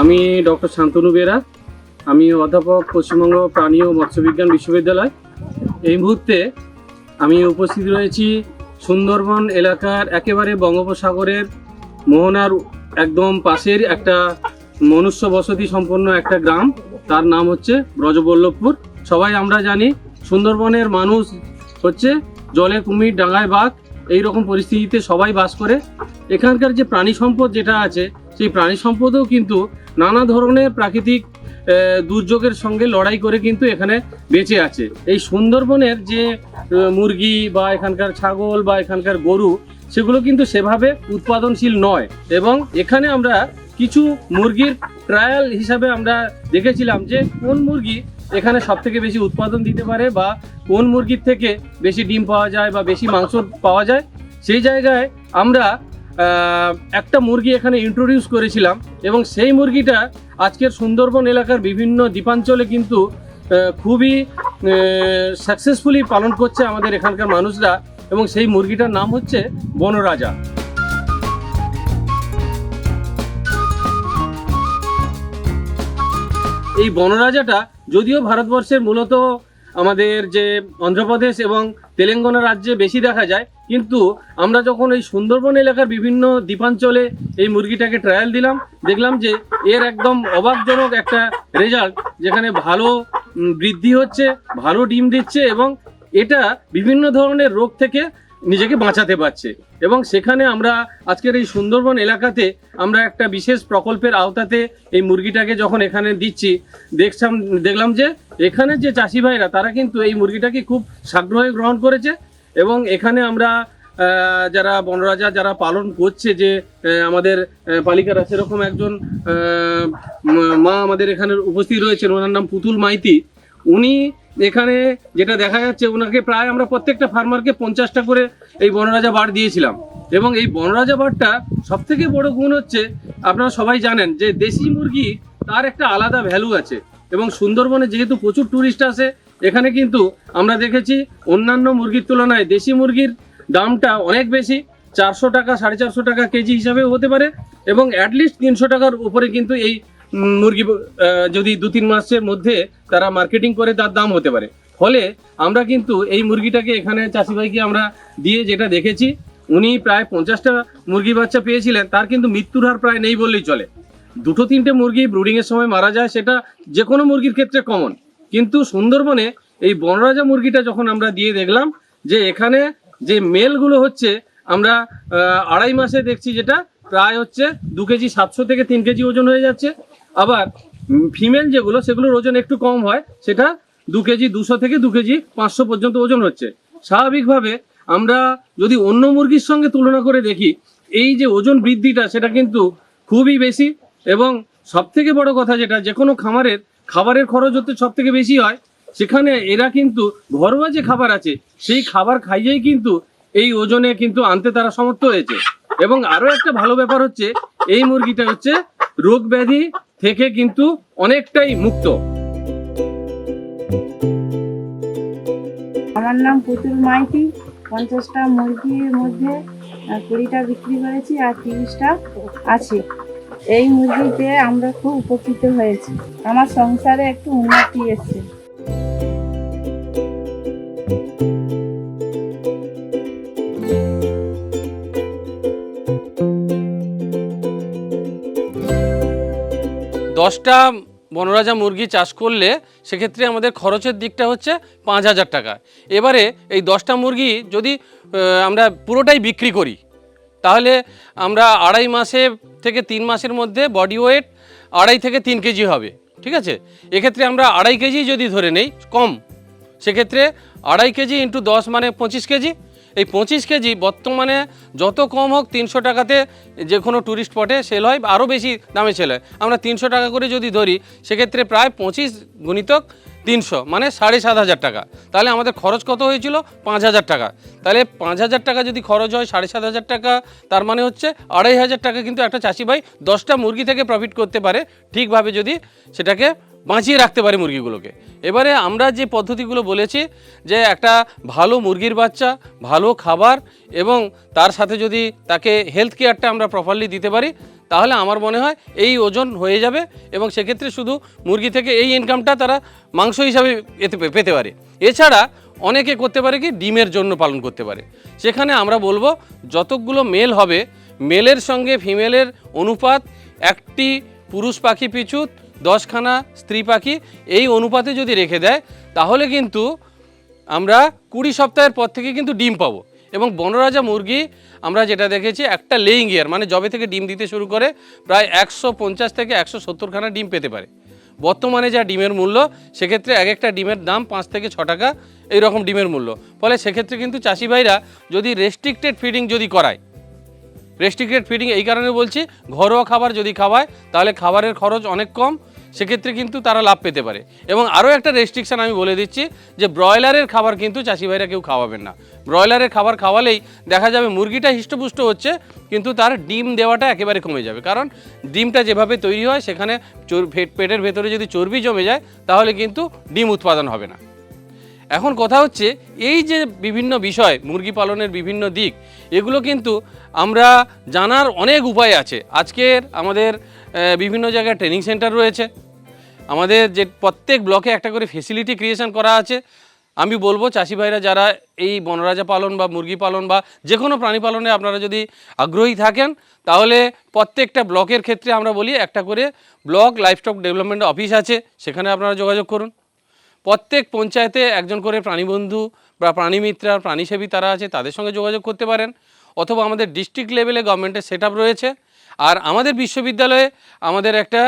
আমি ডক্টর শান্তনু বেরা। আমি অধ্যাপক পশ্চিমবঙ্গ প্রাণী ও মৎস্যবিজ্ঞান বিশ্ববিদ্যালয়। এই মুহূর্তে আমি উপস্থিত রয়েছি সুন্দরবন এলাকার একেবারে বঙ্গোপসাগরের মোহনার একদম পাশের একটা মনুষ্য বসতি সম্পন্ন একটা গ্রাম। তার নাম হচ্ছে ব্রজবল্লভপুর। সবাই আমরা জানি সুন্দরবনের মানুষ হচ্ছে জলে কুমির, ডাঙায় বাঘ। এই রকম পরিস্থিতিতে সবাই বাস করে। এখানকার যে প্রাণী সম্পদ যেটা আছে সেই প্রাণী সম্পদও কিন্তু নানা ধরনের প্রাকৃতিক দুর্যোগের সঙ্গে লড়াই করে কিন্তু এখানে বেঁচে আছে। এই সুন্দরবনের যে মুরগি বা এখানকার ছাগল বা এখানকার গরু, সেগুলো কিন্তু সেভাবে উৎপাদনশীল নয় এবং এখানে আমরা কিছু মুরগির ট্রায়াল হিসাবে আমরা দেখেছিলাম যে কোন মুরগি এখানে সব থেকে বেশি উৎপাদন দিতে পারে বা কোন মুরগির থেকে বেশি ডিম পাওয়া যায় বা বেশি মাংস পাওয়া যায়। সেই জায়গায় আমরা একটা মুরগি এখানে ইন্ট্রোডিউস করেছিলাম এবং সেই মুরগিটা আজকের সুন্দরবন এলাকার বিভিন্ন দ্বীপাঞ্চলে কিন্তু খুবই সাকসেসফুলি পালন করছে আমাদের এখানকার মানুষরা এবং সেই মুরগিটার নাম হচ্ছে বনরাজা। এই বনরাজাটা যদিও ভারতবর্ষের মূলত আমাদের যে অন্ধ্রপ্রদেশ এবং তেলেঙ্গানা রাজ্যে বেশি দেখা যায় কিন্তু আমরা যখন এই সুন্দরবন এলাকার বিভিন্ন দ্বীপাঞ্চলে এই মুরগিটাকে ট্রায়াল দিলাম, দেখলাম যে এর একদম অবাকজনক একটা রেজাল্ট যেখানে ভালো বৃদ্ধি হচ্ছে, ভালো ডিম দিচ্ছে এবং এটা বিভিন্ন ধরনের রোগ থেকে নিজেকে বাঁচাতে পারছে। এবং সেখানে আমরা আজকের এই সুন্দরবন এলাকাতে আমরা একটা বিশেষ প্রকল্পের আওতাতে এই মুরগিটাকে যখন এখানে দিচ্ছি দেখলাম দেখলাম যে এখানে যে চাষি ভাইরা, তারা কিন্তু এই মুরগিটাকে খুব সাগ্রহে গ্রহণ করেছে। এবং এখানে আমরা যারা বনরাজা যারা পালন করছে যে আমাদের পালিকারা সেরকম একজন মা আমাদের এখানে উপস্থিত রয়েছেন, ওনার নাম পুতুল মাইতি। উনি এখানে যেটা দেখা যাচ্ছে ওনাকে প্রায় আমরা প্রত্যেকটা ফার্মারকে পঞ্চাশটা করে এই বনরাজা বার দিয়েছিলাম। এবং এই বনরাজা বারটা সব থেকে বড় গুণ হচ্ছে, আপনারা সবাই জানেন যে দেশি মুরগি তার একটা আলাদা ভ্যালু আছে। এবং সুন্দরবনে যেহেতু প্রচুর ট্যুরিস্ট আসে এখানে কিন্তু আমরা দেখেছি অন্যান্য মুরগির তুলনায় দেশি মুরগির দামটা অনেক বেশি, চারশো টাকা, সাড়ে চারশো টাকা কেজি হিসাবেও হতে পারে এবং অ্যাটলিস্ট তিনশো টাকার উপরে কিন্তু এই মুরগি যদি দু তিন মাসের মধ্যে তারা মার্কেটিং করে তার দাম হতে পারে। ফলে আমরা কিন্তু এই মুরগিটাকে এখানে চাষি ভাইকে আমরা দিয়ে যেটা দেখেছি, উনি প্রায় পঞ্চাশটা মুরগি বাচ্চা পেয়েছিলেন, তার কিন্তু মৃত্যুর হার প্রায় নেই বললেই চলে। দুটো তিনটে মুরগি ব্রুডিংয়ের সময় মারা যায়, সেটা যে কোনো মুরগির ক্ষেত্রে কমন কিন্তু সুন্দরবনে এই বনরাজা মুরগিটা যখন আমরা দিয়ে দেখলাম যে এখানে যে মেলগুলো হচ্ছে, আমরা আড়াই মাসে দেখছি যেটা প্রায় হচ্ছে দু কেজি সাতশো থেকে তিন কেজি ওজন হয়ে যাচ্ছে। আবার ফিমেল যেগুলো, সেগুলোর ওজন একটু কম হয়, সেটা দু কেজি দুশো থেকে দু কেজি পাঁচশো পর্যন্ত ওজন হচ্ছে। স্বাভাবিকভাবে আমরা যদি অন্য মুরগির সঙ্গে তুলনা করে দেখি, এই যে ওজন বৃদ্ধিটা, সেটা কিন্তু খুবই বেশি। এবং সব থেকে বড় কথা যেটা, যে কোনো খামারের খাবারের খরচ হতে সব থেকে বেশি হয়, সেখানে এরা কিন্তু ঘরোয়া যে খাবার আছে, সেই খাবার খাইয়েই কিন্তু এই ওজনে কিন্তু আনতে তারা সমর্থ হয়েছে। এবং আরও একটা ভালো ব্যাপার হচ্ছে, এই মুরগিটা হচ্ছে রোগ ব্যাধি থেকে কিন্তু অনেকটাই মুক্ত। আমার নাম পুতুল মাইতি, পঞ্চাশটা মুরগির মধ্যে কুড়িটা বিক্রি করেছি আর তিরিশটা আছে। এই মুরগিতে আমরা খুব উপকৃত হয়েছি। আমার সংসারে একটু উন্নতি এসছে। দশটা বনরাজা মুরগি চাষ করলে সেক্ষেত্রে আমাদের খরচের দিকটা হচ্ছে পাঁচ হাজার টাকা। এবারে এই দশটা মুরগি যদি আমরা পুরোটাই বিক্রি করি তাহলে আমরা আড়াই মাসে থেকে তিন মাসের মধ্যে বডি ওয়েট আড়াই থেকে তিন কেজি হবে, ঠিক আছে? এক্ষেত্রে আমরা আড়াই কেজি যদি ধরে নেই, কম, সেক্ষেত্রে আড়াই কেজি ইন্টু দশ মানে পঁচিশ কেজি এই পঁচিশ কেজি বর্তমানে যত কম হোক তিনশো টাকাতে যে কোনো ট্যুরিস্ট স্পটে সেল হয় আরও বেশি দামে সেল হয়। আমরা তিনশো টাকা করে যদি ধরি, সেক্ষেত্রে প্রায় পঁচিশ গুণিতক তিনশো মানে সাড়ে সাত হাজার টাকা। তাহলে আমাদের খরচ কত হয়েছিল? পাঁচ হাজার টাকা। তাহলে পাঁচ হাজার টাকা যদি খরচ হয় সাড়ে সাত হাজার টাকা, তার মানে হচ্ছে আড়াই হাজার টাকা কিন্তু একটা চাষি ভাই দশটা মুরগি থেকে প্রফিট করতে পারে, ঠিকভাবে যদি সেটাকে বাঁচিয়ে রাখতে পারে মুরগিগুলোকে। এবারে আমরা যে পদ্ধতিগুলো বলেছি, যে একটা ভালো মুরগির বাচ্চা, ভালো খাবার এবং তার সাথে যদি তাকে হেলথ কেয়ারটা আমরা প্রপারলি দিতে পারি তাহলে আমার মনে হয় এই ওজন হয়ে যাবে এবং সেক্ষেত্রে শুধু মুরগি থেকে এই ইনকামটা তারা মাংস হিসাবে এতে পেতে পারে। এছাড়া অনেকে করতে পারে কি, ডিমের জন্য পালন করতে পারে। সেখানে আমরা বলব, যতগুলো মেল হবে মেলের সঙ্গে ফিমেলের অনুপাত একটি পুরুষ পাখি পিছু, দশখানা স্ত্রী পাখি, এই অনুপাতে যদি রেখে দেয়, তাহলে কিন্তু আমরা কুড়ি সপ্তাহের পর থেকে কিন্তু ডিম পাবো। এবং বনরাজা মুরগি, আমরা যেটা দেখেছি, একটা লেইং ইয়ার মানে জবে থেকে ডিম দিতে শুরু করে, প্রায় একশো পঞ্চাশ থেকে একশো সত্তরখানা ডিম পেতে পারে। বর্তমানে যা ডিমের মূল্য, সেক্ষেত্রে এক একটা ডিমের দাম পাঁচ থেকে ছ টাকা এই রকম ডিমের মূল্য। ফলে সেক্ষেত্রে কিন্তু চাষি ভাইরা যদি রেস্ট্রিক্টেড ফিডিং যদি করায় রেস্ট্রিক্টেড ফিডিং এই কারণে বলছি, ঘরোয়া খাবার যদি খাওয়ায়, তাহলে খাবারের খরচ অনেক কম সেক্ষেত্রে কিন্তু তারা লাভ পেতে পারে। এবং আরও একটা রেস্ট্রিকশন আমি বলে দিচ্ছি যে ব্রয়লারের খাবার কিন্তু চাষি ভাইরা কেউ খাওয়াবেন না। ব্রয়লারের খাবার খাওয়ালেই দেখা যাবে মুরগিটা হিষ্টপুষ্ট হচ্ছে, কিন্তু তার ডিম দেওয়াটা একেবারে কমে যাবে। কারণ ডিমটা যেভাবে তৈরি হয়, সেখানে পেটের ভেতরে যদি চর্বি জমে যায়, তাহলে কিন্তু ডিম উৎপাদন হবে না। এখন কথা হচ্ছে, এই যে বিভিন্ন বিষয়, মুরগি পালনের বিভিন্ন দিক, এগুলো কিন্তু আমরা জানার অনেক উপায় আছে। আজকের আমাদের বিভিন্ন জায়গায় ট্রেনিং সেন্টার রয়েছে। আমাদের যে প্রত্যেক ব্লকে একটা করে ফেসিলিটি ক্রিয়েশন করা আছে। আমি বলব, চাষি ভাইরা যারা এই বনরাজা পালন বা মুরগি পালন বা যে কোনো প্রাণী পালনে আপনারা যদি আগ্রহী থাকেন, তাহলে প্রত্যেকটা ব্লকের ক্ষেত্রে আমরা বলি একটা করে ব্লক লাইফস্টক ডেভেলপমেন্ট অফিস আছে, সেখানে আপনারা যোগাযোগ করুন। প্রত্যেক পঞ্চায়েতে একজন করে প্রাণীবন্ধু বা প্রাণীমিত্রা প্রাণীসেবী তারা আছে, তাদের সঙ্গে যোগাযোগ করতে পারেন। অথবা আমাদের ডিস্ট্রিক্ট লেভেলে গভর্নমেন্টের সেট রয়েছে। আর আমাদের বিশ্ববিদ্যালয়ে আমাদের একটা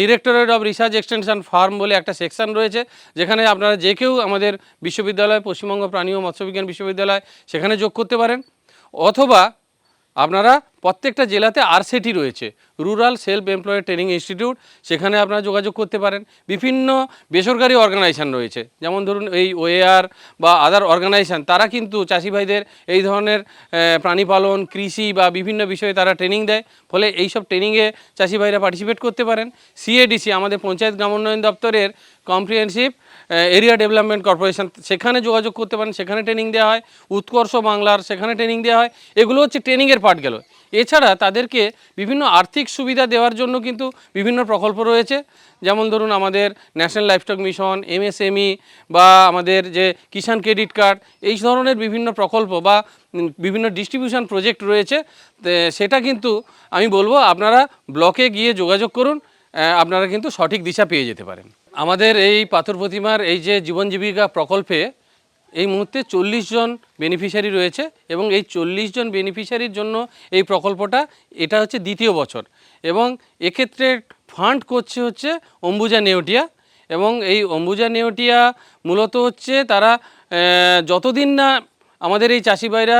directorate of research extension farm বলে একটা সেকশন রয়েছে, যেখানে আপনারা যে কেউ আমাদের বিশ্ববিদ্যালয়, পশ্চিমবঙ্গ প্রাণী ও মৎস্যবিজ্ঞান বিশ্ববিদ্যালয়, সেখানে যোগ করতে পারেন। অথবা আপনারা প্রত্যেকটা জেলাতে আরসেটি রয়েছে। Rural self employed training institute সেখানে আপনারা যোগাযোগ করতে পারেন। বিভিন্ন বেসরকারি অর্গানাইজেশন রয়েছে। যেমন ধরুন এই ওএআর বা আদার অর্গানাইজেশন তারা কিন্তু চাষি ভাইদের এই ধরনের প্রাণী পালন কৃষি বা বিভিন্ন বিষয়ে তারা ট্রেনিং দেয়। ফলে এইসব ট্রেনিংয়ে চাষি ভাইরা পার্টিসিপেট করতে পারেন। সিএডিসি আমাদের পঞ্চায়েত গ্রাম উন্নয়ন দপ্তরের কম্প্রিহেন্সিভ এরিয়া ডেভেলপমেন্ট কর্পোরেশন সেখানে যোগাযোগ করতে পারেন। সেখানে ট্রেনিং দেওয়া হয়। উৎকর্ষ বাংলার সেখানে ট্রেনিং দেওয়া হয়। এগুলো হচ্ছে ট্রেনিংয়ের পার্ট গেল। এছাড়া তাদেরকে বিভিন্ন আর্থিক সুবিধা দেওয়ার জন্য কিন্তু বিভিন্ন প্রকল্প রয়েছে। যেমন ধরুন আমাদের ন্যাশনাল লাইফস্টক মিশন, এমএসএমই বা আমাদের যে কিষাণ ক্রেডিট কার্ড, এই ধরনের বিভিন্ন প্রকল্প বা বিভিন্ন ডিস্ট্রিবিউশন প্রজেক্ট রয়েছে। সেটা কিন্তু আমি বলব আপনারা ব্লকে গিয়ে যোগাযোগ করুন আপনারা কিন্তু সঠিক দিশা পেয়ে যেতে পারেন। আমাদের এই পাথর প্রতিমার এই যে জীবন জীবিকা প্রকল্পে এই মুহূর্তে চল্লিশ জন বেনিফিশিয়ারি রয়েছে এবং এই চল্লিশ জন বেনিফিশিয়ারির জন্য এই প্রকল্পটা, এটা হচ্ছে দ্বিতীয় বছর। এবং এক্ষেত্রে ফান্ড করছে হচ্ছে অম্বুজা নেওটিয়া। এবং এই অম্বুজা নেওটিয়া মূলত হচ্ছে তারা যতদিন না আমাদের এই চাষি ভাইরা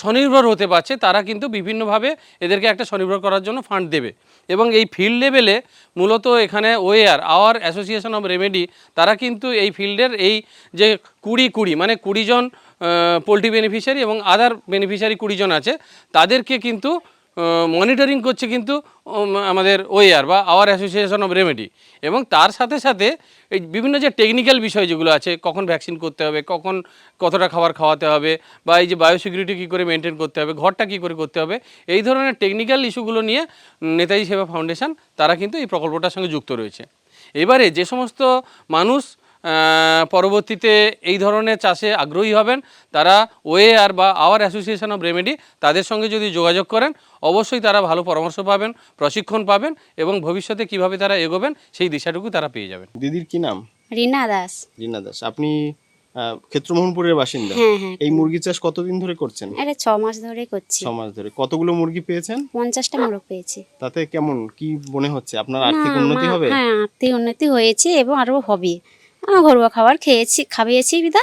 স্বনির্ভর হতে পারছে, তারা কিন্তু বিভিন্নভাবে এদেরকে একটা স্বনির্ভর করার জন্য ফান্ড দেবে। এবং এই ফিল্ড লেভেলে মূলত এখানে where our association of remedy তারা কিন্তু এই ফিল্ডের এই যে কুড়ি কুড়ি মানে কুড়িজন পোলট্রি বেনিফিশিয়ারি এবং আদার বেনিফিশিয়ারি কুড়িজন আছে, তাদেরকে কিন্তু মনিটরিং করছে কিন্তু আমাদের ওয়েআর বা আওয়ার অ্যাসোসিয়েশন অফ রেমেডি এবং তার সাথে সাথে এই বিভিন্ন যে টেকনিক্যাল বিষয় যেগুলো আছে, কখন ভ্যাকসিন করতে হবে, কখন কতটা খাবার খাওয়াতে হবে, বা এই যে বায়োসিকিউরিটি কী করে মেনটেন করতে হবে, ঘরটা কী করে করতে হবে, এই ধরনের টেকনিক্যাল ইস্যুগুলো নিয়ে নেতাজি সেবা ফাউন্ডেশন তারা কিন্তু এই প্রকল্পটার সঙ্গে যুক্ত রয়েছে। এবারে যে সমস্ত মানুষ পরবর্তীতে এই ধরনের চাষে আগ্রহী হবেন। তারা ওয়ে আর বা আওয়ার অ্যাসোসিয়েশন অফ রেমেডি তাদের সঙ্গে যদি যোগাযোগ করেন অবশ্যই তারা ভালো পরামর্শ পাবেন প্রশিক্ষণ পাবেন এবং ভবিষ্যতে কীভাবে তারা এগোবেন সেই দিশাটুকু তারা পেয়ে যাবেন। দিদির কি নাম? রিনা দাস। রীনা দাস। আপনি ক্ষেত্রমোহনপুরের বাসিন্দা। হ্যাঁ হ্যাঁ। এই মুরগি চাষ কতদিন ধরে করছেন? আরে ছ মাস ধরে করছি। ছ মাস ধরে। কতগুলো মুরগি পেয়েছেন? পঞ্চাশটা মোরগ পেয়েছি। তাতে কেমন কি মনে হচ্ছে? আপনার আর্থিক উন্নতি হবে? হ্যাঁ আর্থিক উন্নতি হয়েছে এবং আরও হবে। ঘরোয়া খাবার খেয়েছি খাবিয়েছি বিদা।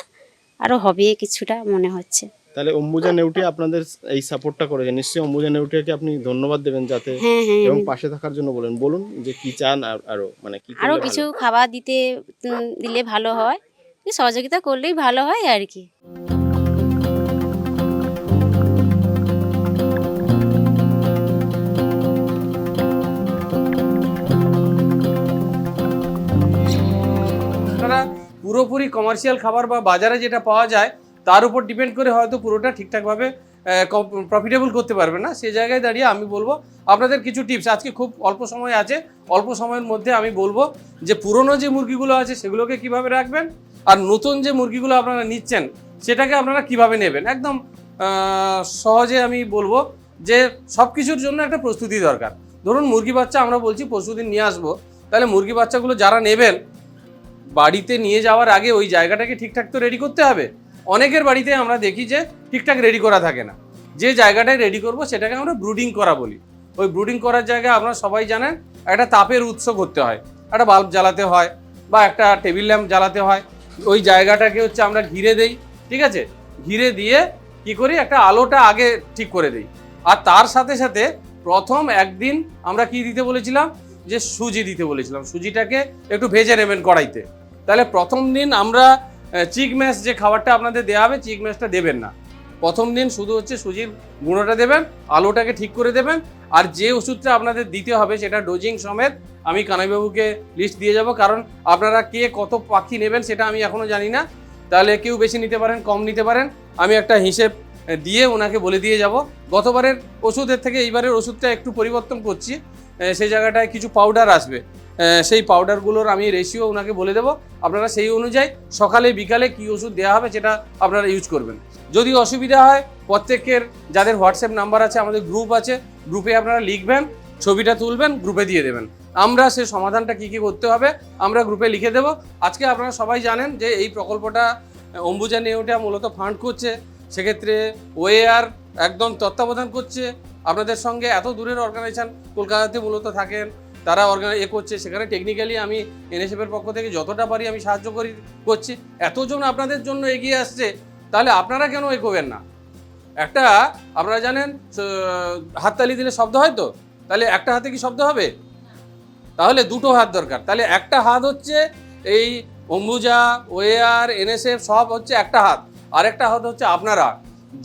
আরও হবে কিছুটা মনে হচ্ছে। তাহলে অম্বুজা নেউটিয়া আপনাদের এই সাপোর্টটা করেছে নিশ্চয়ই অম্বুজা নেউটিয়াকে আপনি ধন্যবাদ দেবেন যাতে হ্যাঁ হ্যাঁ এবং পাশে থাকার জন্য বলেন। বলুন যে কি চান আর আরও মানে কি আরও কিছু খাবার দিতে দিলে ভালো হয়। সহযোগিতা করলেই ভালো হয় আর কি। পুরোপুরি কমার্শিয়াল খাবার বা বাজারে যেটা পাওয়া যায়, তার উপর ডিপেন্ড করে হয়তো পুরোটা ঠিকঠাকভাবে প্রফিটেবল করতে পারবে না। সেই জায়গায় দাঁড়িয়ে আমি বলব, আপনাদের কিছু টিপস আজকে খুব অল্প সময় আছে, অল্প সময়ের মধ্যে আমি বলব যে পুরনো যে মুরগিগুলো আছে, সেগুলোকে কীভাবে রাখবেন, আর নতুন যে মুরগিগুলো আপনারা নিচ্ছেন, সেটাকে আপনারা কীভাবে নেবেন? একদম সহজে আমি বলব যে সব কিছুর জন্য একটা প্রস্তুতি দরকার। ধরুন মুরগি বাচ্চা আমরা বলছি পরশুদিন নিয়ে আসব, তাহলে মুরগি বাচ্চাগুলো যারা নেবেন বাড়িতে নিয়ে যাওয়ার আগে ওই জায়গাটাকে ঠিকঠাক তো রেডি করতে হবে। অনেকের বাড়িতে আমরা দেখি যে ঠিকঠাক রেডি করা থাকে না। যে জায়গাটায় রেডি করব সেটাকে আমরা ব্রুডিং করা বলি। ওই ব্রুডিং করার জায়গায় আপনারা সবাই জানেন, একটা তাপের উৎস করতে হয়। একটা বাল্ব জ্বালাতে হয় বা একটা টেবিল ল্যাম্প জ্বালাতে হয়। ওই জায়গাটাকে হচ্ছে আমরা ঘিরে দেই, ঠিক আছে? ঘিরে দিয়ে কি করি? একটা আলোটা আগে ঠিক করে দিই। আর তার সাথে সাথে প্রথম একদিন আমরা কি দিতে বলেছিলাম? যে সুজি দিতে বলেছিলাম। সুজিটাকে একটু ভেজে নেবেন কড়াইতে। তাহলে প্রথম দিন আমরা চিক ম্যাশ যে খাবারটা আপনাদের দেওয়া হবে, চিক ম্যাশটা দেবেন না। প্রথম দিন শুধু হচ্ছে সুজির গুঁড়োটা দেবেন, আলোটাকে ঠিক করে দেবেন, আর যে ওষুধটা আপনাদের দিতে হবে সেটা ডোজিং সমেত আমি কানাইবাবুকে লিস্ট দিয়ে যাব। কারণ আপনারা কে কত পাখি নেবেন সেটা আমি এখনও জানি না। তাহলে কেউ বেশি নিতে পারেন, কম নিতে পারেন, আমি একটা হিসেব দিয়ে ওনাকে বলে দিয়ে যাব। গতবারের ওষুধের থেকে এইবারের ওষুধটা একটু পরিবর্তন করছি সেই জায়গাটায় কিছু পাউডার আসবে। সেই পাউডারগুলোর আমি রেশিও ওনাকে বলে দেবো। আপনারা সেই অনুযায়ী সকালে, বিকালে কি ওষুধ দেওয়া হবে সেটা আপনারা ইউজ করবেন। যদি অসুবিধা হয়, প্রত্যেকের যাদের হোয়াটসঅ্যাপ নাম্বার আছে, আমাদের গ্রুপ আছে গ্রুপে আপনারা লিখবেন, ছবিটা তুলবেন গ্রুপে দিয়ে দেবেন। আমরা সে সমাধানটা কি কি করতে হবে, আমরা গ্রুপে লিখে দেব। আজকে আপনারা সবাই জানেন যে এই প্রকল্পটা অম্বুজা নেওটা মূলত ফান্ড করছে। সেক্ষেত্রে ওয়েআর একদম তত্ত্বাবধান করছে। আপনাদের সঙ্গে এত দূরের অর্গানাইজেশন কলকাতাতে মূলত থাকেন। তারা অর্গানাই এ করছে। সেখানে টেকনিক্যালি আমি এনএসএফের পক্ষ থেকে যতটা পারি আমি সাহায্য করি, করছি। এতজন আপনাদের জন্য এগিয়ে আসছে, তাহলে আপনারা কেন এ এগোবেন না? একটা, আপনারা জানেন হাততালি দিলে শব্দ হয় তো? তাহলে একটা হাতে কি শব্দ হবে? তাহলে দুটো হাত দরকার। তাহলে একটা হাত হচ্ছে এই অম্বুজা ওয়েআর এনএসএফ সব হচ্ছে একটা হাত। আর একটা হাত হচ্ছে আপনারা।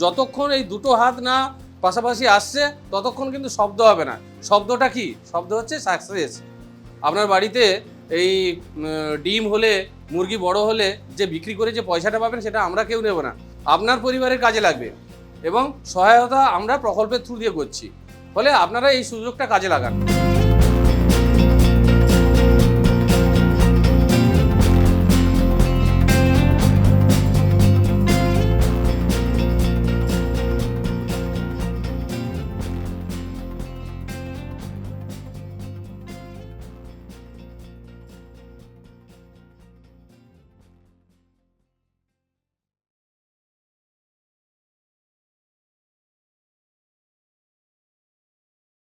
যতক্ষণ এই দুটো হাত না পাশাপাশি আসছে, ততক্ষণ কিন্তু শব্দ হবে না। শব্দটা কি? শব্দ হচ্ছে সাকসেস আপনার বাড়িতে এই ডিম হলে, মুরগি বড় হলে, যে বিক্রি করে যে পয়সাটা পাবেন, সেটা আমরা কেউ নেব না। আপনার পরিবারের কাজে লাগবে এবং সহায়তা আমরা প্রকল্পের থ্রু দিয়ে করছি। ফলে আপনারা এই সুযোগটা কাজে লাগান।